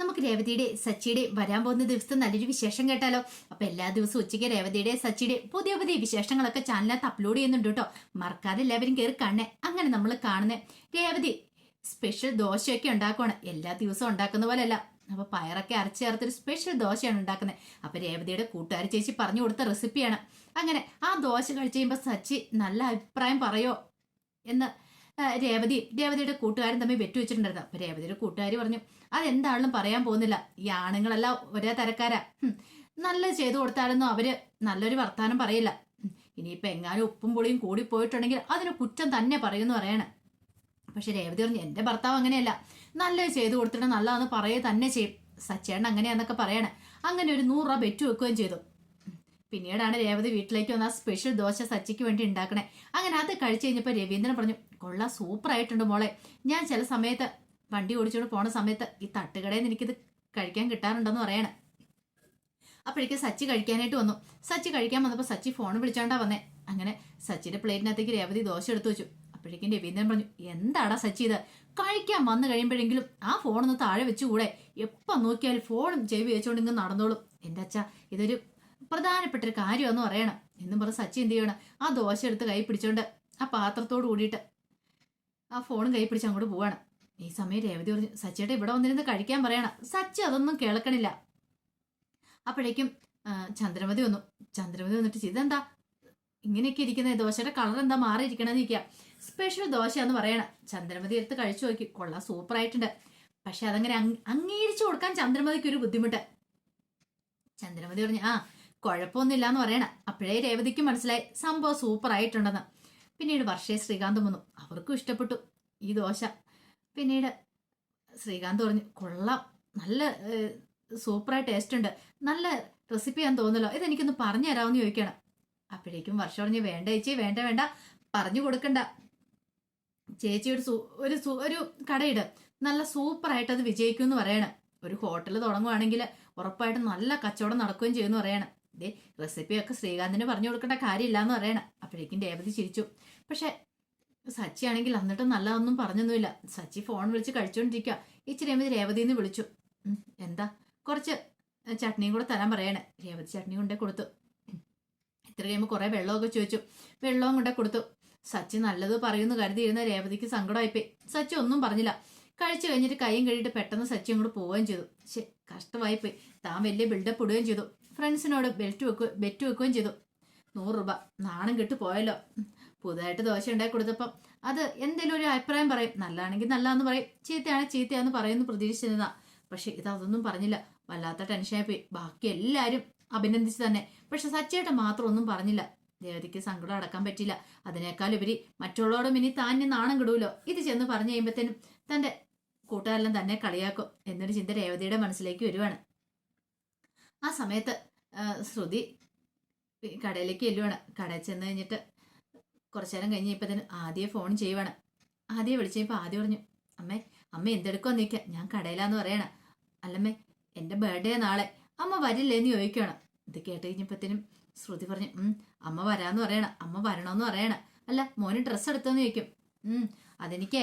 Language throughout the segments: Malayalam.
നമുക്ക് രേവതിയുടെ സച്ചിയുടെ വരാൻ പോകുന്ന ദിവസം നല്ലൊരു വിശേഷം കേട്ടാലോ? അപ്പൊ എല്ലാ ദിവസവും ഉച്ചയ്ക്ക് രേവതിയുടെ സച്ചിയുടെ പുതിയ പുതിയ വിശേഷങ്ങളൊക്കെ ചാനലിനകത്ത് അപ്ലോഡ് ചെയ്യുന്നുണ്ട് കേട്ടോ. മറക്കാതെ എല്ലാവരും കയറി കാണണേ. അങ്ങനെ നമ്മൾ കാണുന്നേ. രേവതി സ്പെഷ്യൽ ദോശയൊക്കെ ഉണ്ടാക്കുവാണ്. എല്ലാ ദിവസവും ഉണ്ടാക്കുന്ന പോലെയല്ല. അപ്പൊ പയറൊക്കെ അരച്ച് ചേർത്തൊരു സ്പെഷ്യൽ ദോശയാണ് ഉണ്ടാക്കുന്നത് അപ്പൊ രേവതിയുടെ കൂട്ടുകാരി ചേച്ചി പറഞ്ഞു കൊടുത്ത റെസിപ്പിയാണ് അങ്ങനെ ആ ദോശ കഴിച്ചു സച്ചി നല്ല അഭിപ്രായം പറയോ എന്ന് രേവതി രേവതിയുടെ കൂട്ടുകാരൻ തമ്മിൽ വെറ്റു വെച്ചിട്ടുണ്ടായിരുന്നു. അപ്പൊ രേവതിയുടെ കൂട്ടുകാരി പറഞ്ഞു അതെന്താണെന്നും പറയാൻ പോകുന്നില്ല. ഈ ആണുങ്ങളെല്ലാം ഒരേ തരക്കാരാ. നല്ല ചെയ്തു കൊടുത്താലൊന്നും അവർ നല്ലൊരു വർത്താനം പറയില്ല. ഹും, ഇനിയിപ്പോ എങ്ങാനും ഉപ്പും പുളിയും കൂടി പോയിട്ടുണ്ടെങ്കിൽ അതിന് കുറ്റം തന്നെ പറയുമെന്ന് പറയാണ്. പക്ഷെ രേവതി പറഞ്ഞു എന്റെ ഭർത്താവ് അങ്ങനെയല്ല. നല്ലത് ചെയ്തു കൊടുത്തിട്ട് നല്ലതെന്ന് പറയുക തന്നെ ചെയ്യും. സച്ചേട്ടൻ അങ്ങനെയാന്നൊക്കെ പറയണേ. അങ്ങനെ ഒരു നൂറ് രൂപ ബെറ്റ് വെക്കുകയും ചെയ്തു. പിന്നീടാണ് രേവതി വീട്ടിലേക്ക് വന്ന സ്പെഷ്യൽ ദോശ സച്ചിക്ക് വേണ്ടി ഉണ്ടാക്കണേ. അങ്ങനെ അത് കഴിച്ചു കഴിഞ്ഞപ്പോൾ രവീന്ദ്രൻ പറഞ്ഞു കൊള്ളാം സൂപ്പർ ആയിട്ടുണ്ട് മോളെ. ഞാൻ ചില സമയത്ത് വണ്ടി ഓടിച്ചുകൊണ്ട് പോണ സമയത്ത് ഈ തട്ടുകടയിൽ നിന്ന് എനിക്കിത് കഴിക്കാൻ കിട്ടാറുണ്ടെന്ന് പറയണേ. അപ്പോഴേക്കും സച്ചി കഴിക്കാനായിട്ട് വന്നു. സച്ചി കഴിക്കാൻ വന്നപ്പോൾ സച്ചി ഫോൺ വിളിച്ചോണ്ടാ വന്നേ. അങ്ങനെ സച്ചിന്റെ പ്ലേറ്റിനകത്തേക്ക് രേവതി ദോശ എടുത്തു വെച്ചു. അപ്പോഴേക്കും രവീന്ദ്രൻ പറഞ്ഞു എന്താടാ സച്ചി ഇത്? കഴിക്കാൻ വന്നു കഴിയുമ്പോഴെങ്കിലും ആ ഫോണൊന്ന് താഴെ വെച്ചുകൂടെ? എപ്പം നോക്കിയാലും ഫോണും ചെവി വെച്ചുകൊണ്ട് ഇങ്ങ് നടന്നോളും. എന്റെ അച്ഛ ഇതൊരു പ്രധാനപ്പെട്ട ഒരു കാര്യമെന്ന് പറയണം. എന്നും പറഞ്ഞ് സച്ചി എന്ത് ചെയ്യണം? ആ ദോശ എടുത്ത് കൈ പിടിച്ചോണ്ട് ആ പാത്രത്തോട് കൂടിയിട്ട് ആ ഫോണും കൈ പിടിച്ച് അങ്ങോട്ട് പോവാണ്. ഈ സമയം രേവതി പറഞ്ഞു സച്ചിയുടെ ഇവിടെ വന്നിരുന്ന് കഴിക്കാൻ പറയണം. സച്ചി അതൊന്നും കേൾക്കണില്ല. അപ്പോഴേക്കും ചന്ദ്രമതി വന്നു. ചന്ദ്രമതി വന്നിട്ട് ചെയ്തെന്താ ഇങ്ങനെയൊക്കെ ഇരിക്കുന്ന ദോശയുടെ കളർ എന്താ മാറിയിരിക്കണമെന്ന് ഇരിക്കുക സ്പെഷ്യൽ ദോശ എന്ന് പറയണം. ചന്ദ്രമതി എടുത്ത് കഴിച്ചു നോക്കി. കൊള്ളാം സൂപ്പർ ആയിട്ടുണ്ട് പക്ഷെ അതങ്ങനെ അംഗീകരിച്ചു കൊടുക്കാൻ ചന്ദ്രമതിക്ക് ഒരു ബുദ്ധിമുട്ട്. ചന്ദ്രമതി പറഞ്ഞു ആ കുഴപ്പമൊന്നുമില്ല എന്ന് പറയണം. അപ്പോഴേ രേവതിക്ക് മനസ്സിലായി സംഭവം സൂപ്പർ ആയിട്ടുണ്ടെന്ന്. പിന്നീട് വർഷേ ശ്രീകാന്ത് വന്നു. അവർക്കും ഇഷ്ടപ്പെട്ടു ഈ ദോശ. പിന്നീട് ശ്രീകാന്ത് പറഞ്ഞു കൊള്ളാം. നല്ല സൂപ്പറായി ടേസ്റ്റ് ഉണ്ട്. നല്ല റെസിപ്പി ഞാൻ തോന്നല്ലോ ഇതെനിക്കൊന്ന് പറഞ്ഞു തരാമെന്ന് ചോദിക്കണം. അപ്പോഴേക്കും വർഷം പറഞ്ഞു വേണ്ട ചേച്ചി വേണ്ട വേണ്ട. പറഞ്ഞു കൊടുക്കണ്ട. ചേച്ചി ഒരു ഒരു ഒരു കടയിട്. നല്ല സൂപ്പറായിട്ട് അത് വിജയിക്കും എന്ന് പറയണം. ഒരു ഹോട്ടൽ തുടങ്ങുവാണെങ്കിൽ ഉറപ്പായിട്ടും നല്ല കച്ചവടം നടക്കുകയും ചെയ്യുമെന്ന് പറയണം. ഇതേ റെസിപ്പിയൊക്കെ ശ്രീകാന്തിന് പറഞ്ഞു കൊടുക്കേണ്ട കാര്യമില്ല എന്ന് പറയണം. അപ്പോഴേക്കും രേവതി ചിരിച്ചു. പക്ഷെ സച്ചി ആണെങ്കിൽ എന്നിട്ട് നല്ലതൊന്നും പറഞ്ഞൊന്നുമില്ല. സച്ചി ഫോൺ വിളിച്ച് കഴിച്ചുകൊണ്ടിരിക്കുക ഇച്ചിരി രേവതി എന്ന് വിളിച്ചു. എന്താ? കുറച്ച് ചട്നിയും കൂടെ തരാൻ പറയണേ. രേവതി ചട്നി കൊണ്ടേ കൊടുത്തു. ഇത്ര കഴിയുമ്പോൾ കുറേ വെള്ളമൊക്കെ ചോദിച്ചു. വെള്ളവും കൊണ്ടേ കൊടുത്തു. സച്ചി നല്ലത് പറയുമെന്ന് കരുതിയിരുന്ന രേവതിക്ക് സങ്കടമായിപ്പോയി. സച്ചി ഒന്നും പറഞ്ഞില്ല. കഴിച്ചു കഴിഞ്ഞിട്ട് കൈയും കഴിയിട്ട് പെട്ടെന്ന് സച്ചി അങ്ങോട്ട് പോവുകയും ചെയ്തു. ശേ കഷ്ടമായിപ്പോയി. താൻ വലിയ ബിൽഡപ്പ് ഇടുകയും ചെയ്തു. ഫ്രണ്ട്സിനോട് ബെൽറ്റ് വെക്കുക ബെറ്റ് വെക്കുകയും ചെയ്തു. നൂറ് രൂപ. നാണം കെട്ട് പോയല്ലോ. പുതുതായിട്ട് ദോശ ഉണ്ടാക്കി കൊടുത്തപ്പം അത് എന്തെങ്കിലും ഒരു അഭിപ്രായം പറയും. നല്ലതാണെങ്കിൽ നല്ലതെന്ന് പറയും. ചീത്തയാണ് ചീത്തയാണെന്ന് പറയുമെന്ന് പ്രതീക്ഷിച്ചിരുന്ന. പക്ഷെ ഇത് അതൊന്നും പറഞ്ഞില്ല. വല്ലാത്ത ടെൻഷനായി പോയി ബാക്കി എല്ലാവരും അഭിനന്ദിച്ചു തന്നെ. പക്ഷെ സച്ചേട്ടൻ മാത്രം ഒന്നും പറഞ്ഞില്ല. ദേവതിക്ക് സങ്കടം അടക്കാൻ പറ്റില്ല. അതിനേക്കാൾ ഉപരി മറ്റുള്ളവരോടും ഇനി താൻ നാണം കിടൂലോ? ഇത് ചെന്ന് പറഞ്ഞു കഴിയുമ്പോഴത്തേനും തന്റെ കൂട്ടുകാരെല്ലാം തന്നെ കളിയാക്കും. എന്നൊരു ചിന്ത രേവതിയുടെ മനസ്സിലേക്ക് വരുവാണ്. ആ സമയത്ത് ശ്രുതി കടയിലേക്ക് ചെല്ലുവാണ്. കടയിൽ ചെന്ന് കഴിഞ്ഞിട്ട് കുറച്ചു നേരം കഴിഞ്ഞ് തന്നെ ആദ്യം ഫോൺ ചെയ്യുവാണ്. ആദ്യം വിളിച്ചപ്പോൾ ആദ്യം പറഞ്ഞു അമ്മേ അമ്മ എന്തെടുക്കോ നിൽക്കാം ഞാൻ കടയിലാന്ന് പറയണ. അല്ലമ്മേ എന്റെ ബർത്ത്ഡേ നാളെ. അമ്മ വരില്ലേന്ന് ചോദിക്കുകയാണ് ഇത് കേട്ട് കഴിഞ്ഞപ്പോഴത്തേനും ശ്രുതി പറഞ്ഞു അമ്മ വരാന്ന് പറയണ. അമ്മ വരണമെന്ന് പറയണ. അല്ല മോന് ഡ്രസ്സ് എടുത്തോന്ന് ചോദിക്കും. അതെനിക്കേ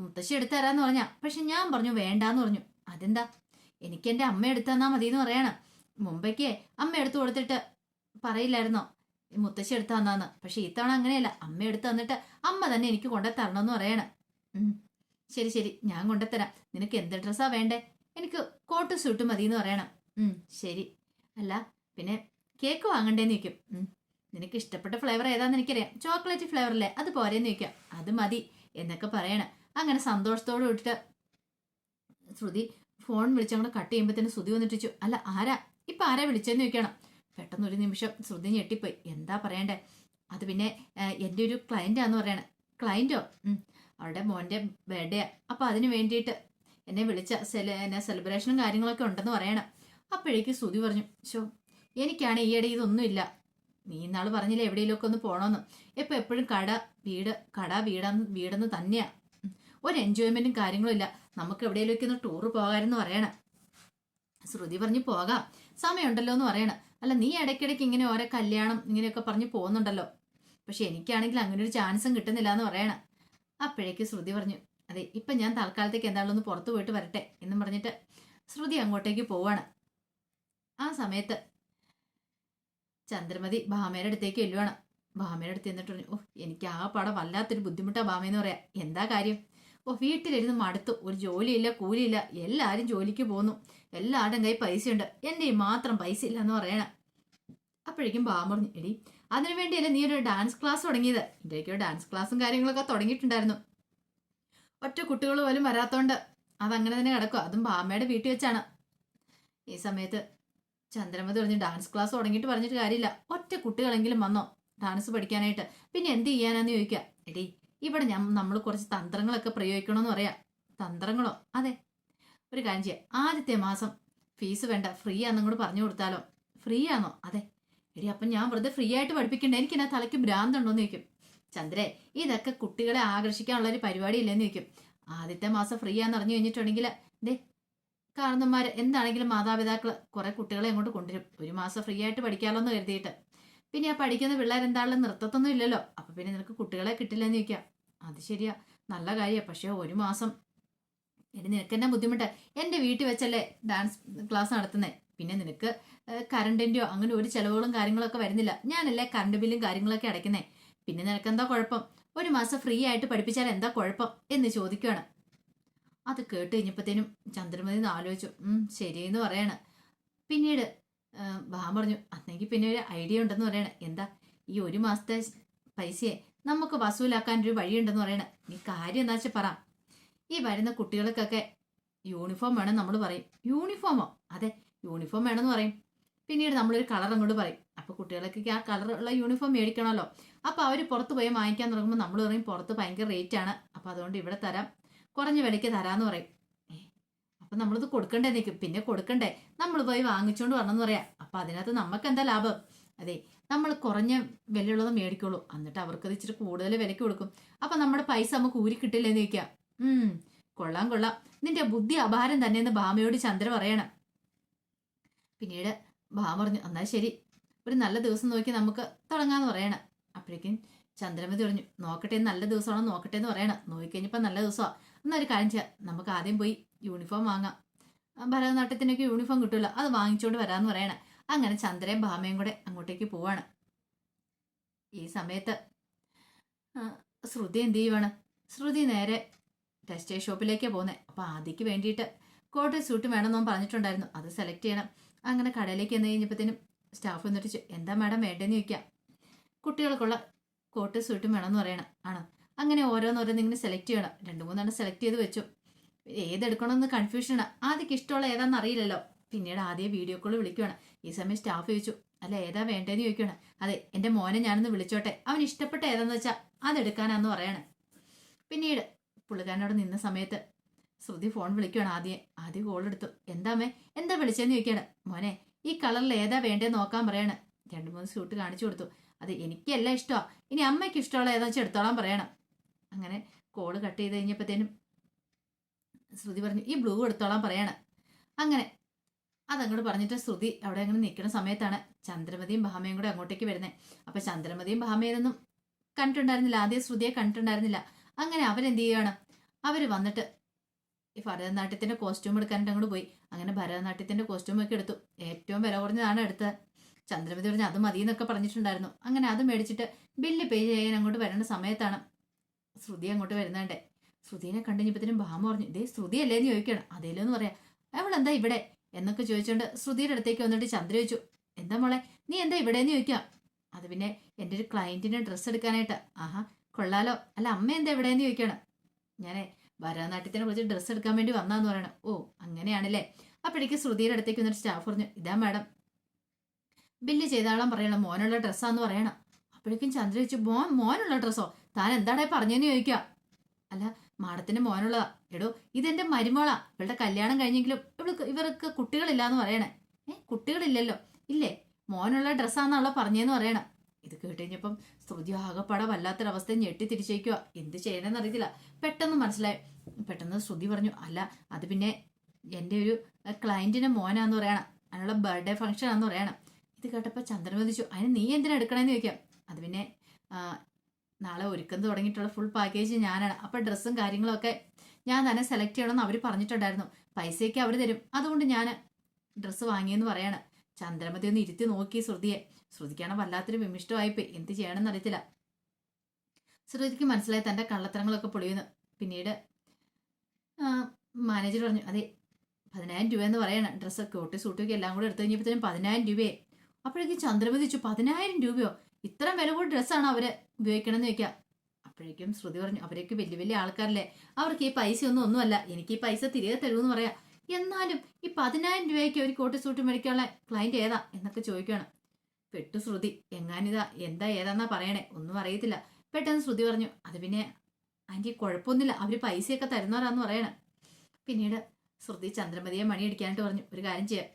മുത്തശ്ശി എടുത്തു തരാന്ന് പറഞ്ഞ. പക്ഷെ ഞാൻ പറഞ്ഞു വേണ്ടാന്ന് പറഞ്ഞു. അതെന്താ? എനിക്ക് എന്റെ അമ്മ എടുത്തു തന്നാ മതി എന്ന് പറയണം. മുമ്പേക്ക് അമ്മ എടുത്തു കൊടുത്തിട്ട് പറയില്ലായിരുന്നോ? മുത്തശ്ശി എടുത്തു തന്നാന്ന് പക്ഷെ ഇത്തവണ അങ്ങനെയല്ല. അമ്മ എടുത്തു തന്നിട്ട് അമ്മ തന്നെ എനിക്ക് കൊണ്ടു തരണമെന്ന് പറയണം ശരി ശരി. ഞാൻ കൊണ്ടുത്തരാം. നിനക്ക് എന്ത് ഡ്രസ്സാ വേണ്ടേ? എനിക്ക് കോട്ട് സ്യൂട്ട് മതി എന്ന് പറയണം ശരി. അല്ല പിന്നെ കേക്ക് വാങ്ങണ്ടേന്ന് ചോദിക്കും. നിനക്ക് ഇഷ്ടപ്പെട്ട ഫ്ലേവർ ഏതാന്ന് എനിക്കറിയാം. ചോക്ലേറ്റ് ഫ്ലേവറല്ലേ? അത് പോരേന്ന് ചോദിക്കാം. അത് മതി. എന്നൊക്കെ പറയണം. അങ്ങനെ സന്തോഷത്തോടെ വിട്ടിട്ട് ശ്രുതി ഫോൺ വിളിച്ചങ്ങോട്ട് കട്ട് ചെയ്യുമ്പോഴത്തേന് ശ്രുതി വന്നിട്ട് അല്ല ആരാ? ഇപ്പം ആരാ വിളിച്ചെന്ന് ചോദിക്കണം. പെട്ടെന്ന് ഒരു നിമിഷം ശ്രുതി ഞെട്ടിപ്പോയി. എന്താ പറയണ്ടേ? അത് പിന്നെ എന്റെ ഒരു ക്ലയന്റാന്ന് പറയണേ. ക്ലയന്റോ അവളുടെ മോന്റെ ബർത്ത്ഡേ അപ്പം അതിന് വേണ്ടിയിട്ട് എന്നെ വിളിച്ച സെല എന്നെ സെലിബ്രേഷനും കാര്യങ്ങളൊക്കെ ഉണ്ടെന്ന് പറയണം. അപ്പോഴേക്ക് ശ്രുതി പറഞ്ഞു ഷോ എനിക്കാണ് ഈയിടെ ഇതൊന്നുമില്ല. നീ ഇന്നാൾ പറഞ്ഞില്ലേ എവിടെയെങ്കിലുമൊക്കെ ഒന്ന് പോകണമെന്ന് ഇപ്പം എപ്പോഴും കട വീട് കട വീടാന്ന് വീടെന്ന് തന്നെയാ. ഒരു എൻജോയ്മെന്റും കാര്യങ്ങളും ഇല്ല. നമുക്ക് എവിടെയെങ്കിലുമൊക്കെ ഒന്ന് ടൂറ് പോകാമെന്ന് പറയണം. ശ്രുതി പറഞ്ഞു പോകാം. സമയമുണ്ടല്ലോ എന്ന് പറയണം. അല്ല നീ ഇടയ്ക്കിടയ്ക്ക് ഇങ്ങനെ ഓരോ കല്യാണം ഇങ്ങനെയൊക്കെ പറഞ്ഞ് പോകുന്നുണ്ടല്ലോ. പക്ഷെ എനിക്കാണെങ്കിൽ അങ്ങനെ ഒരു ചാൻസും കിട്ടുന്നില്ല എന്ന് പറയണം. അപ്പോഴേക്ക് ശ്രുതി പറഞ്ഞു അതെ ഇപ്പം ഞാൻ തൽക്കാലത്തേക്ക് എന്താണല്ലോ ഒന്ന് പുറത്തു പോയിട്ട് വരട്ടെ എന്നും പറഞ്ഞിട്ട് ശ്രുതി അങ്ങോട്ടേക്ക് പോവാണ്. ആ സമയത്ത് ചന്ദ്രമതി ഭാമയുടെ അടുത്തേക്ക് എല്ലുവാണ് ഭാമയുടെ അടുത്ത് എന്നിട്ട് പറഞ്ഞു ഓ എനിക്ക് ആ പടം വല്ലാത്തൊരു ബുദ്ധിമുട്ടാ ഭാമയെന്ന് പറയാം എന്താ കാര്യം? ഓ വീട്ടിലിരുന്ന് മടുത്തു. ഒരു ജോലിയില്ല കൂലിയില്ല. എല്ലാവരും ജോലിക്ക് പോന്നു. എല്ലാവരുടെയും കയ്യിൽ പൈസയുണ്ട്. എന്റെ മാത്രം പൈസ ഇല്ല എന്ന് പറയണ. അപ്പോഴേക്കും ഭാമ പറഞ്ഞു എടി അതിനു വേണ്ടിയല്ലേ നീ ഒരു ഡാൻസ് ക്ലാസ് തുടങ്ങിയത്? ഇന്ത്യയ്ക്ക് ഡാൻസ് ക്ലാസ്സും കാര്യങ്ങളൊക്കെ തുടങ്ങിയിട്ടുണ്ടായിരുന്നു. ഒറ്റ കുട്ടികൾ പോലും വരാത്തോണ്ട് അതങ്ങനെ തന്നെ കിടക്കുക അതും ഭാമയുടെ വീട്ടിൽ വെച്ചാണ്. ഈ സമയത്ത് ചന്ദ്രമതി പറഞ്ഞു ഡാൻസ് ക്ലാസ് തുടങ്ങിയിട്ട് പറഞ്ഞിട്ട് കാര്യമില്ല. ഒറ്റ കുട്ടികളെങ്കിലും വന്നോ ഡാൻസ് പഠിക്കാനായിട്ട്. പിന്നെ എന്ത് ചെയ്യാനാന്ന് ചോദിക്കുക എടി ഇവിടെ ഞാൻ നമ്മൾ കുറച്ച് തന്ത്രങ്ങളൊക്കെ പ്രയോഗിക്കണമെന്ന് പറയാം. തന്ത്രങ്ങളോ? അതെ. ഒരു കാര്യം ചെയ്യാം. ആദ്യത്തെ മാസം ഫീസ് വേണ്ട. ഫ്രീ ആണെന്നും കൂടെ പറഞ്ഞു കൊടുത്താലോ? ഫ്രീ ആണോ അതെ. എടി അപ്പം ഞാൻ വെറുതെ ഫ്രീ ആയിട്ട് പഠിപ്പിക്കണ്ടേ. എനിക്ക് എന്നാ തലയ്ക്ക് ഭ്രാന്തുണ്ടോന്ന് ചോദിക്കും. ചന്ദ്രേ ഇതൊക്കെ കുട്ടികളെ ആകർഷിക്കാനുള്ള ഒരു പരിപാടി ഇല്ലെന്ന് ചോദിക്കും. ആദ്യത്തെ മാസം ഫ്രീ ആണെന്ന് അറിഞ്ഞു കഴിഞ്ഞിട്ടുണ്ടെങ്കിൽ ദേ കാരണന്മാർ എന്താണെങ്കിലും മാതാപിതാക്കൾ കുറെ കുട്ടികളെ അങ്ങോട്ട് കൊണ്ടുവരും. ഒരു മാസം ഫ്രീ ആയിട്ട് പഠിക്കാമല്ലോ എന്ന് കരുതിയിട്ട്. പിന്നെ ആ പഠിക്കുന്ന പിള്ളേർ എന്താണെങ്കിലും നൃത്തത്തൊന്നും ഇല്ലല്ലോ. അപ്പൊ പിന്നെ നിനക്ക് കുട്ടികളെ കിട്ടില്ലെന്ന് ചോദിക്കാം. അത് ശരിയാ. നല്ല കാര്യമാണ് പക്ഷേ ഒരു മാസം ഇനി നിനക്ക് തന്നെ ബുദ്ധിമുട്ട്? എന്റെ വീട്ടിൽ വെച്ചല്ലേ ഡാൻസ് ക്ലാസ് നടത്തുന്നേ. പിന്നെ നിനക്ക് കറണ്ടിന്റെയോ അങ്ങനെ ഒരു ചെലവുകളും കാര്യങ്ങളൊക്കെ വരുന്നില്ല. ഞാനല്ലേ കറണ്ട് ബില്ലും കാര്യങ്ങളൊക്കെ അടയ്ക്കുന്നേ. പിന്നെ നിനക്ക് എന്താ കുഴപ്പം? ഒരു മാസം ഫ്രീ ആയിട്ട് പഠിപ്പിച്ചാൽ എന്താ കുഴപ്പം? എന്ന് ചോദിക്കുകയാണ് അത് കേട്ട് കഴിഞ്ഞപ്പോഴത്തേനും ചന്ദ്രമതി ആലോചിച്ചു. ശരിയെന്ന് പറയാണ്. പിന്നീട് ആ, പറഞ്ഞു അന്നെങ്കിൽ പിന്നെ ഒരു ഐഡിയ ഉണ്ടെന്ന് പറയണേ. എന്താ? ഈ ഒരു മാസത്തെ പൈസയെ നമുക്ക് വസൂലാക്കാൻ ഒരു വഴിയുണ്ടെന്ന് പറയണേ. നീ കാര്യം എന്താ വെച്ചാൽ പറ. ഈ വരുന്ന കുട്ടികൾക്കൊക്കെ യൂണിഫോം വേണം നമ്മൾ പറയും. യൂണിഫോമോ? അതെ യൂണിഫോം വേണമെന്ന് പറയും. പിന്നീട് നമ്മളൊരു കളർ അങ്ങോട്ട് പറയും. അപ്പോൾ കുട്ടികൾക്കൊക്കെ ആ കളറുള്ള യൂണിഫോം മേടിക്കണമല്ലോ. അപ്പോൾ അവർ പുറത്ത് പോയി വാങ്ങിക്കാൻ തുടങ്ങുമ്പോൾ നമ്മൾ പറയും പുറത്ത് ഭയങ്കര റേറ്റ് ആണ്. അപ്പോൾ അതുകൊണ്ട് ഇവിടെ തരാം. കുറഞ്ഞ വിലയ്ക്ക് തരാന്ന് പറയും. അപ്പൊ നമ്മളിത് കൊടുക്കണ്ടേ നിൽക്കും പിന്നെ കൊടുക്കണ്ടേ. നമ്മൾ പോയി വാങ്ങിച്ചുകൊണ്ട് വരണമെന്ന് പറയാം. അപ്പം അതിനകത്ത് നമുക്ക് എന്താ ലാഭം? അതെ നമ്മൾ കുറഞ്ഞ വിലയുള്ളത് മേടിക്കുള്ളൂ. എന്നിട്ട് അവർക്കത് ഇച്ചിരി കൂടുതൽ വിലയ്ക്ക് കൊടുക്കും. അപ്പം നമ്മുടെ പൈസ നമുക്ക് ഊരി കിട്ടില്ലെന്ന് ചോദിക്കാം. കൊള്ളാം കൊള്ളാം. നിന്റെ ബുദ്ധി അപാരം തന്നെയെന്ന് ഭാമയോട് ചന്ദ്ര പറയണം. പിന്നീട് ഭാമ പറഞ്ഞു എന്നാൽ ശരി. ഒരു നല്ല ദിവസം നോക്കി നമുക്ക് തുടങ്ങാന്ന് പറയണം. അപ്പോഴേക്കും ചന്ദ്രമതി പറഞ്ഞു നോക്കട്ടെ നല്ല ദിവസമാണോ നോക്കട്ടെ എന്ന് പറയണം. നോക്കിക്കഴിഞ്ഞപ്പോൾ നല്ല ദിവസമാണ് എന്നൊരു കാര്യം ചെയ്യാം. നമുക്ക് ആദ്യം പോയി യൂണിഫോം വാങ്ങാം. ഭരതനാട്യത്തിനൊക്കെ യൂണിഫോം കിട്ടുമല്ലോ അത് വാങ്ങിച്ചുകൊണ്ട് വരാമെന്ന് പറയണം. അങ്ങനെ ചന്ദ്രയും ഭാമയും കൂടെ അങ്ങോട്ടേക്ക് പോവാണ്. ഈ സമയത്ത് ശ്രുതി എന്ത് ചെയ്യുവാണ്? ശ്രുതി നേരെ ടെക്സ്റ്റൈൽ ഷോപ്പിലേക്കാണ് പോകുന്നത് അപ്പോൾ ആദ്യക്ക് വേണ്ടിയിട്ട് കോട്ട് സ്യൂട്ട് വേണമെന്ന് പറഞ്ഞിട്ടുണ്ടായിരുന്നു. അത് സെലക്ട് ചെയ്യണം. അങ്ങനെ കടയിലേക്ക് എന്ന് കഴിഞ്ഞപ്പോഴത്തേനും സ്റ്റാഫ് എന്നിട്ട് എന്താ മാഡം വേണ്ടതെന്ന് ചോദിക്കാം. കുട്ടികൾക്കുള്ള കോട്ട് സ്യൂട്ടും വേണമെന്ന് പറയണം. ആണോ. അങ്ങനെ ഓരോന്നോരോന്ന് ഇങ്ങനെ സെലക്ട് ചെയ്യണം. രണ്ട് മൂന്നെണ്ണം സെലക്ട് ചെയ്ത് വെച്ചു. ഏതെടുക്കണമെന്ന് കൺഫ്യൂഷനാണ് ആദ്യക്ക് ഇഷ്ടമുള്ള ഏതാണെന്ന് അറിയില്ലല്ലോ. പിന്നീട് ആദ്യം വീഡിയോ കോൾ വിളിക്കുവാണ്. ഈ സമയം സ്റ്റാഫ് ചോദിച്ചു അല്ല ഏതാ വേണ്ടതെന്ന് ചോദിക്കുകയാണ് അതെ എന്റെ മോനെ ഞാനൊന്ന് വിളിച്ചോട്ടെ. അവൻ ഇഷ്ടപ്പെട്ട ഏതാന്ന് വെച്ചാൽ അതെടുക്കാനാന്ന് പറയണേ. പിന്നീട് പുള്ളിക്കാരനോട് നിന്ന സമയത്ത് ശ്രുതി ഫോൺ വിളിക്കുകയാണ് ആദ്യം. ആദ്യം കോൾ എടുത്തു. എന്താമേ എന്താ വിളിച്ചതെന്ന് ചോദിക്കുകയാണ് മോനെ ഈ കളറിൽ ഏതാ വേണ്ടതെന്ന് നോക്കാൻ പറയണം. രണ്ട് മൂന്ന് സ്യൂട്ട് കാണിച്ചു കൊടുത്തു. അത് എനിക്കെല്ലാം ഇഷ്ടമാണ് ഇനി അമ്മയ്ക്ക് ഇഷ്ടമുള്ള ഏതാ വെച്ചാൽ എടുത്തോളാൻ പറയണം. അങ്ങനെ കോൾ കട്ട് ചെയ്ത് കഴിഞ്ഞപ്പോഴത്തേനും ശ്രുതി പറഞ്ഞു ഈ ബ്ലൂ എടുത്തോളാൻ പറയാണ്. അങ്ങനെ അതങ്ങോട്ട് പറഞ്ഞിട്ട് ശ്രുതി അവിടെ അങ്ങനെ നിൽക്കുന്ന സമയത്താണ് ചന്ദ്രമതിയും ഭാമയും കൂടെ അങ്ങോട്ടേക്ക് വരുന്നത് അപ്പോൾ ചന്ദ്രമതിയും ഭാമയൊന്നും കണ്ടിട്ടുണ്ടായിരുന്നില്ല. ആദ്യം ശ്രുതിയെ കണ്ടിട്ടുണ്ടായിരുന്നില്ല. അങ്ങനെ അവരെന്ത് ചെയ്യുകയാണ് അവർ വന്നിട്ട് ഈ ഭരതനാട്യത്തിന്റെ കോസ്റ്റ്യൂം എടുക്കാനായിട്ട് അങ്ങോട്ട് പോയി. അങ്ങനെ ഭരതനാട്യത്തിന്റെ കോസ്റ്റ്യൂം ഒക്കെ എടുത്തു. ഏറ്റവും വില കുറഞ്ഞതാണ് എടുത്തത് ചന്ദ്രമതി പറഞ്ഞ് അത് മതി എന്നൊക്കെ പറഞ്ഞിട്ടുണ്ടായിരുന്നു. അങ്ങനെ അത് മേടിച്ചിട്ട് ബില്ല് പേ ചെയ്യാൻ അങ്ങോട്ട് വരേണ്ട സമയത്താണ് ശ്രുതി അങ്ങോട്ട് വരുന്നുണ്ട് ശ്രുതിനെ കണ്ടുകഴിഞ്ഞപ്പോഴത്തേനും ഭാമ പറഞ്ഞു ഇതേ ശ്രുതി അല്ലേന്ന് ചോദിക്കണം അതേലോ എന്ന് പറയാം. അവൾ എന്താ ഇവിടെ? എന്നൊക്കെ ചോദിച്ചുകൊണ്ട് ശ്രുതിയുടെ അടുത്തേക്ക് വന്നിട്ട് ചന്ദ്ര ചോദിച്ചു എന്താ മോളെ നീ എന്താ ഇവിടെന്ന് ചോദിക്കാം അത് പിന്നെ എന്റെ ഒരു ക്ലയന്റിന് ഡ്രസ്സ് എടുക്കാനായിട്ട് ആഹാ കൊള്ളാലോ. അല്ല അമ്മ എന്താ എവിടെയെന്ന് ചോദിക്കണം ഞാനേ ഭരതനാട്യത്തിനെ കുറിച്ച് ഡ്രസ്സ് എടുക്കാൻ വേണ്ടി വന്നാന്ന് പറയണം. ഓ അങ്ങനെയാണല്ലേ. അപ്പോഴേക്ക് ശ്രുതിയുടെ അടുത്തേക്ക് വന്നിട്ട് സ്റ്റാഫ് പറഞ്ഞു ഇതാ മാഡം ബില്ല് ചെയ്താളം പറയണം മോനുള്ള ഡ്രസ്സാന്ന് പറയണം. അപ്പോഴേക്കും ചന്ദ്ര ചോദിച്ചു മോൻ മോനുള്ള ഡ്രസ്സോ താൻ എന്താടേ പറഞ്ഞെന്ന് ചോദിക്കാം അല്ല മാഡത്തിന്റെ മോനുള്ളതാ. എടോ ഇതെന്റെ മരുമോളാ. ഇവളുടെ കല്യാണം കഴിഞ്ഞെങ്കിലും ഇവൾക്ക് ഇവർക്ക് കുട്ടികളില്ലാന്ന് പറയണേ. ഏ കുട്ടികളില്ലല്ലോ. ഇല്ലേ മോനുള്ള ഡ്രസ്സാന്നുള്ള പറഞ്ഞേന്ന് പറയണം. ഇത് കേട്ടുകഴിഞ്ഞപ്പം സ്തുതി ആകെപ്പാടെ വല്ലാത്തൊരവസ്ഥ ഞെട്ടി തിരിച്ചേക്കുക എന്ത് ചെയ്യണമെന്ന് അറിയത്തില്ല പെട്ടെന്ന് മനസ്സിലായി. പെട്ടെന്ന് ശ്രുതി പറഞ്ഞു അല്ല അത് പിന്നെ എന്റെ ഒരു ക്ലയന്റിന്റെ മോനാന്ന് പറയണം. അതിനുള്ള ബർത്ത്ഡേ ഫംഗ്ഷൻ ആണെന്ന് പറയണം. ഇത് കേട്ടപ്പോൾ ചന്ദ്രൻ ചോദിച്ചു അതിന് നീ എന്തിനാ എടുക്കണമെന്ന് ചോദിക്കാം. അത് പിന്നെ നാളെ ഒരുക്കം തുടങ്ങിയിട്ടുള്ള ഫുൾ പാക്കേജ് ഞാനാണ്. അപ്പോൾ ഡ്രസ്സും കാര്യങ്ങളൊക്കെ ഞാൻ തന്നെ സെലക്ട് ചെയ്യണമെന്ന് അവർ പറഞ്ഞിട്ടുണ്ടായിരുന്നു. പൈസയൊക്കെ അവർ തരും. അതുകൊണ്ട് ഞാൻ ഡ്രസ്സ് വാങ്ങിയെന്ന് പറയാണ്. ചന്ദ്രമതി ഒന്ന് ഇരുത്തി നോക്കി ശ്രുതിയെ. ശ്രുതിക്കാണ് വല്ലാത്തൊരു വിമിഷ്ടമായിപ്പോയി. എന്ത് ചെയ്യണമെന്ന് അറിയത്തില്ല. ശ്രുതിക്ക് മനസ്സിലായി തന്റെ കള്ളത്തരങ്ങളൊക്കെ പൊളിയുന്നു. പിന്നീട് മാനേജർ പറഞ്ഞു അതെ പതിനായിരം രൂപ എന്ന് പറയണം ഡ്രസ്സ് കോട്ടി സൂട്ടൊക്കെ എല്ലാം കൂടെ എടുത്തു കഴിഞ്ഞപ്പോഴത്തേനും പതിനായിരം രൂപയെ അപ്പോഴേക്കും ചന്ദ്രമതി ചോദിച്ചു പതിനായിരം രൂപയോ? ഇത്രയും വില കൂടി ഡ്രസ്സാണ് അവർ ഉപയോഗിക്കണമെന്ന് ചോദിക്കുക അപ്പോഴേക്കും ശ്രുതി പറഞ്ഞു അവരൊക്കെ വലിയ വലിയ ആൾക്കാരല്ലേ. അവർക്ക് ഈ പൈസ ഒന്നും ഒന്നുമല്ല. എനിക്ക് ഈ പൈസ തിരികെ തരുമെന്ന് പറയാം. എന്നാലും ഈ പതിനായിരം രൂപയ്ക്ക് ഒരു കോട്ട് സൂട്ട് മേടിക്കാനുള്ള ക്ലയന്റ് ഏതാ? എന്നൊക്കെ ചോദിക്കുകയാണ് പെട്ടു ശ്രുതി എങ്ങാനിതാ? എന്താ ഏതാന്നാ പറയണേ? ഒന്നും അറിയത്തില്ല. പെട്ടെന്ന് ശ്രുതി പറഞ്ഞു അത് പിന്നെ ആന്റി കുഴപ്പമൊന്നുമില്ല. അവർ പൈസയൊക്കെ തരുന്നവരാന്ന് പറയണേ. പിന്നീട് ശ്രുതി ചന്ദ്രമതിയെ മണിയടിക്കാനായിട്ട് പറഞ്ഞു ഒരു കാര്യം ചെയ്യാം.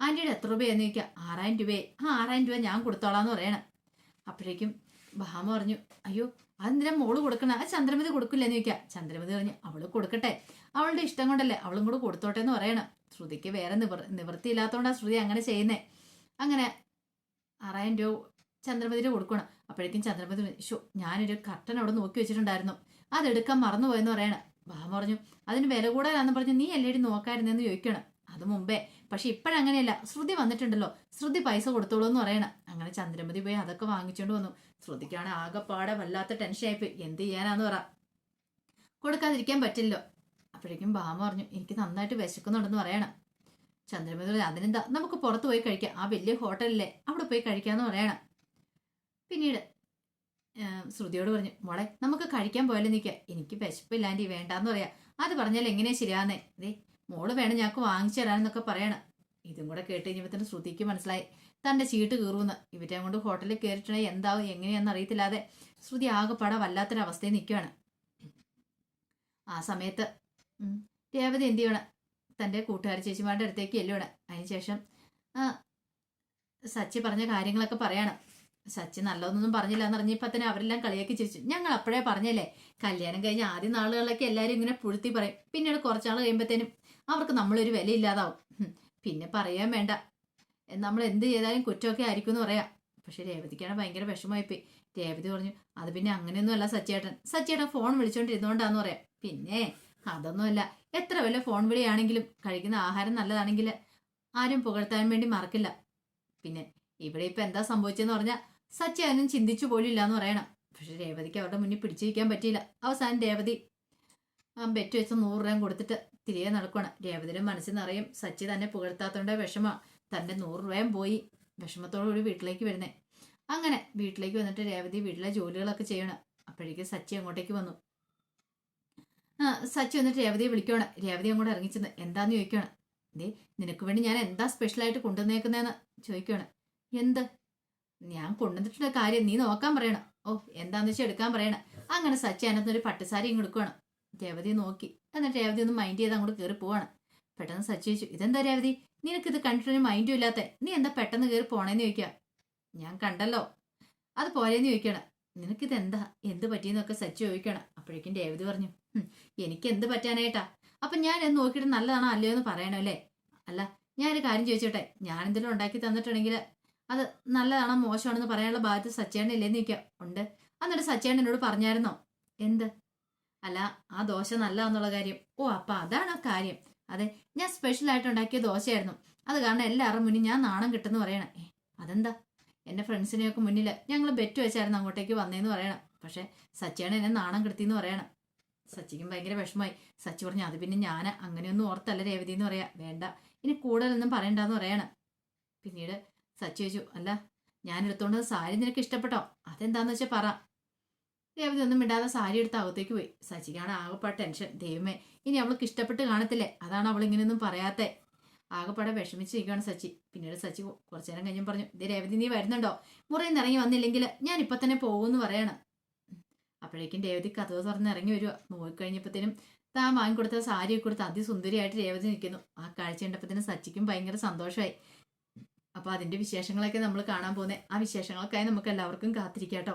ആന്റിയുടെ എത്ര രൂപയെന്ന് ചോദിക്കുക ആറായിരം രൂപയെ ആ ആറായിരം രൂപ ഞാൻ കൊടുത്തോളാന്ന് പറയണം. അപ്പോഴേക്കും ഭാമ പറഞ്ഞു അയ്യോ അതെന്തിനാ മോൾ കൊടുക്കണ? ആ ചന്ദ്രമതി കൊടുക്കില്ലെന്ന് ചോദിക്കാം. ചന്ദ്രമതി പറഞ്ഞു അവൾ കൊടുക്കട്ടെ. അവളുടെ ഇഷ്ടം കൊണ്ടല്ലേ അവളും കൂടെ കൊടുത്തോട്ടെ എന്ന് പറയണം. ശ്രുതിക്ക് വേറെ നിവർ നിവൃത്തിയില്ലാത്തതുകൊണ്ടാണ് ശ്രുതി അങ്ങനെ ചെയ്യുന്നേ. അങ്ങനെ ആറായിരം രൂപ ചന്ദ്രമതിന് കൊടുക്കണം. അപ്പോഴേക്കും ചന്ദ്രമതി ഷോ ഞാനൊരു കർട്ടൻ അവിടെ നോക്കി വെച്ചിട്ടുണ്ടായിരുന്നു. അതെടുക്കാൻ മറന്നുപോയെന്ന് പറയണം. ഭാമ പറഞ്ഞു അതിന് വില കൂടാനാന്ന് പറഞ്ഞ് നീ എല്ലാവരും നോക്കായിരുന്നെന്ന് ചോദിക്കണം. അത് മുമ്പേ. പക്ഷെ ഇപ്പോഴങ്ങനെയല്ല. ശ്രുതി വന്നിട്ടുണ്ടല്ലോ. ശ്രുതി പൈസ കൊടുത്തോളൂ എന്ന് പറയണം. അങ്ങനെ ചന്ദ്രമതി പോയി അതൊക്കെ വാങ്ങിച്ചോണ്ട് വന്നു. ശ്രുതിക്കാണ് ആകെപ്പാടെ വല്ലാത്ത ടെൻഷൻ ആയിപ്പോയി എന്ത് ചെയ്യാനാന്ന് പറ. കൊടുക്കാതിരിക്കാൻ പറ്റില്ലല്ലോ. അപ്പോഴേക്കും ഭാമ പറഞ്ഞു എനിക്ക് നന്നായിട്ട് വിശക്കുന്നുണ്ടെന്ന് പറയണം. ചന്ദ്രമതി പറഞ്ഞു, അതിനെന്താ? നമുക്ക് പുറത്ത് പോയി കഴിക്കാം. ആ വലിയ ഹോട്ടലിലെ അവിടെ പോയി കഴിക്കാന്ന് പറയണം. പിന്നീട് ശ്രുതിയോട് പറഞ്ഞു മോളെ നമുക്ക് കഴിക്കാൻ പോയാലും നിൽക്കുക എനിക്ക് വിശപ്പില്ലാണ്ടി വേണ്ടാന്ന് പറയാം. അത് പറഞ്ഞാൽ എങ്ങനെയാ ശരിയാന്നേ ദേ മോൾ വേണം ഞങ്ങൾക്ക് വാങ്ങിച്ചു തരാനെന്നൊക്കെ പറയണം. ഇതും കൂടെ കേട്ട് കഴിഞ്ഞപ്പോൾ ശ്രുതിക്ക് മനസ്സിലായി. തന്റെ ചീട്ട് കീറുമെന്ന് ഇവരെ കൊണ്ട് ഹോട്ടലിൽ കയറിയിട്ടുണ്ടെങ്കിൽ എന്താവും എങ്ങനെയാണെന്ന് അറിയത്തില്ലാതെ ശ്രുതി ആകെപ്പാടെ വല്ലാത്തൊരവസ്ഥയിൽ നിൽക്കുകയാണ് ആ സമയത്ത് രേവതി എന്ത് ചെയ്യണം? തന്റെ കൂട്ടുകാരി ചേച്ചിമാരുടെ അടുത്തേക്ക് എല്ലുവാണ് അതിനുശേഷം സച്ചി പറഞ്ഞ കാര്യങ്ങളൊക്കെ പറയണം. സച്ചി നല്ലതൊന്നും പറഞ്ഞില്ല എന്ന് പറഞ്ഞപ്പോൾ തന്നെ അവരെല്ലാം കളിയാക്കി ചിരിച്ചു. ഞങ്ങൾ അപ്പോഴേ പറഞ്ഞല്ലേ കല്യാണം കഴിഞ്ഞ ആദ്യ നാളുകളിലൊക്കെ എല്ലാവരും ഇങ്ങനെ പുഴുത്തി പറയും. പിന്നീട് കുറച്ചാൾ കഴിയുമ്പോഴത്തേനും അവർക്ക് നമ്മളൊരു വില ഇല്ലാതാവും ഹും, പിന്നെ പറയാൻ വേണ്ട. നമ്മൾ എന്ത് ചെയ്താലും കുറ്റമൊക്കെ ആയിരിക്കും എന്ന് പറയാം. പക്ഷെ രേവതിക്കാണ് ഭയങ്കര വിഷമമായിപ്പോയി. രേവതി പറഞ്ഞു അത് പിന്നെ അങ്ങനെയൊന്നുമല്ല സച്ചേട്ടൻ സച്ചേട്ടൻ ഫോൺ വിളിച്ചോണ്ടിരുന്നോണ്ടാന്ന് പറയാം. പിന്നെ അതൊന്നുമല്ല. എത്ര വല്ല ഫോൺ വിളിയാണെങ്കിലും കഴിക്കുന്ന ആഹാരം നല്ലതാണെങ്കിൽ ആരും പുകഴ്ത്താൻ വേണ്ടി മറക്കില്ല. പിന്നെ ഇവിടെ ഇപ്പൊ എന്താ സംഭവിച്ചെന്ന് പറഞ്ഞാൽ സച്ചി ചിന്തിച്ചു പോലില്ല എന്ന് പറയണം. പക്ഷെ രേവതിക്ക് അവരുടെ മുന്നിൽ പിടിച്ചിരിക്കാൻ പറ്റിയില്ല. അവസാനം രേവതി ബെറ്റ് വെച്ച് നൂറ് രൂപ കൊടുത്തിട്ട് തിരികെ നടക്കണം രേവതിയുടെ മനസ്സിൽ നിറയും. സച്ചി തന്നെ പുകഴ്ത്താത്തോണ്ട വിഷമ. തന്റെ നൂറ് രൂപയും പോയി. വിഷമത്തോടു കൂടി വീട്ടിലേക്ക് വരുന്നേ. അങ്ങനെ വീട്ടിലേക്ക് വന്നിട്ട് രേവതി വീട്ടിലെ ജോലികളൊക്കെ ചെയ്യണം. അപ്പോഴേക്കും സച്ചി അങ്ങോട്ടേക്ക് വന്നു. സച്ചി വന്നിട്ട് രേവതിയെ വിളിക്കണം രേവതി അങ്ങോട്ട് ഇറങ്ങിച്ചെന്ന് എന്താന്ന് ചോദിക്കണം ദേ നിനക്ക് വേണ്ടി ഞാൻ എന്താ സ്പെഷ്യലായിട്ട് കൊണ്ടുവന്നേക്കുന്നതെന്ന് ചോദിക്കണം എന്ത്? ഞാൻ കൊണ്ടുവന്നിട്ടുള്ള കാര്യം നീ നോക്കാൻ പറയണം. ഓ എന്താന്ന് വെച്ചാൽ എടുക്കാൻ പറയണം. അങ്ങനെ സച്ചി അതിനകത്ത് ഒരു പട്ടുസാരി ഇങ്ങ് രേവതി നോക്കി. എന്നിട്ട് രേവതി ഒന്ന് മൈൻഡ് ചെയ്ത് അങ്ങോട്ട് കയറി പോവാണ്. പെട്ടെന്ന് സച്ചി ചോദിച്ചു ഇതെന്താ രേവതി? നിനക്കിത് കണ്ടിട്ടൊരു മൈൻഡും ഇല്ലാത്ത നീ എന്താ പെട്ടെന്ന് കയറി പോണേന്ന് ചോദിക്കുക ഞാൻ കണ്ടല്ലോ. അത് പോരേന്ന് ചോദിക്കണം. നിനക്കിത് എന്താ എന്ത് പറ്റിയെന്നൊക്കെ സച്ചി ചോദിക്കണം. അപ്പോഴേക്കും രേവതി പറഞ്ഞു എനിക്ക് എന്ത് പറ്റാനായിട്ടാ? അപ്പൊ ഞാൻ എന്ന് നോക്കിയിട്ട് നല്ലതാണോ അല്ലയോ എന്ന് പറയണോ അല്ലേ? അല്ല ഞാനൊരു കാര്യം ചോദിച്ചോട്ടെ? ഞാൻ എന്തെങ്കിലും ഉണ്ടാക്കി തന്നിട്ടുണ്ടെങ്കിൽ അത് നല്ലതാണോ മോശമാണെന്ന് പറയാനുള്ള ബാധ്യത സച്ചേണ്ണ ഇല്ലേന്ന് ചോദിക്കാം. ഉണ്ട്. എന്നിട്ട് സച്ചേണ്ണ എന്നോട് പറഞ്ഞായിരുന്നോ? എന്ത്? അല്ല ആ ദോശ നല്ല എന്നുള്ള കാര്യം. ഓ അപ്പൊ അതാണ് ആ കാര്യം. അതെ ഞാൻ സ്പെഷ്യൽ ആയിട്ട് ഉണ്ടാക്കിയ ദോശയായിരുന്നു. അത് കാരണം എല്ലാവരും മുന്നിൽ ഞാൻ നാണം കിട്ടുന്നു പറയണം. അതെന്താ? എന്റെ ഫ്രണ്ട്സിനെയൊക്കെ മുന്നിൽ ഞങ്ങൾ ബെറ്റ് വെച്ചായിരുന്നു അങ്ങോട്ടേക്ക് വന്നേന്ന് പറയണം. പക്ഷെ സച്ചിയാണ് എന്നെ നാണം കിട്ടിയെന്ന് പറയണം. സച്ചിക്കും ഭയങ്കര വിഷമമായി. സച്ചി പറഞ്ഞു അത് പിന്നെ ഞാൻ അങ്ങനെയൊന്നും ഓർത്തല്ല രേവതി എന്ന് പറയാ. വേണ്ട. ഇനി കൂടുതലൊന്നും പറയണ്ടെന്ന് പറയണം. പിന്നീട് സച്ചി ചോദിച്ചു അല്ല ഞാൻ എടുത്തോണ്ട് സാരി നിനക്ക് ഇഷ്ടപ്പെട്ടോ? അതെന്താന്ന് വെച്ചാൽ പറ. രേവതി ഒന്നും ഇടാതെ സാരി എടുത്ത് അകത്തേക്ക് പോയി. സച്ചിക്കാണ് ആകെപ്പാട് ടെൻഷൻ. ദൈവമേ ഇനി അവൾക്ക് ഇഷ്ടപ്പെട്ട് കാണത്തില്ലേ? അതാണ് അവൾ ഇങ്ങനെയൊന്നും പറയാത്തേ. ആകെപ്പാടെ വിഷമിച്ചിരിക്കുകയാണ് സച്ചി. പിന്നീട് സച്ചി കുറച്ചു നേരം കഴിഞ്ഞും പറഞ്ഞു ഇതേ രേവതി നീ വരുന്നുണ്ടോ? മുറിയിൽ നിന്ന് ഇറങ്ങി വന്നില്ലെങ്കിൽ ഞാൻ ഇപ്പൊ തന്നെ പോകുമെന്ന് പറയണം. അപ്പോഴേക്കും രേവതി കഥവ് തുറന്ന് ഇറങ്ങി വരിക. നോക്കിക്കഴിഞ്ഞപ്പോഴത്തേനും താൻ വാങ്ങിക്കൊടുത്ത സാരിയൊക്കെ കൊടുത്ത് അതിസുന്ദരിയായിട്ട് രേവതി നിൽക്കുന്നു. ആ കാഴ്ച കണ്ടപ്പോഴത്തേനും സച്ചിക്കും ഭയങ്കര സന്തോഷമായി അപ്പോൾ അതിന്റെ വിശേഷങ്ങളൊക്കെ നമ്മൾ കാണാൻ പോകുന്നത് ആ വിശേഷങ്ങൾക്കായി നമുക്ക് എല്ലാവർക്കും കാത്തിരിക്കാം കേട്ടോ.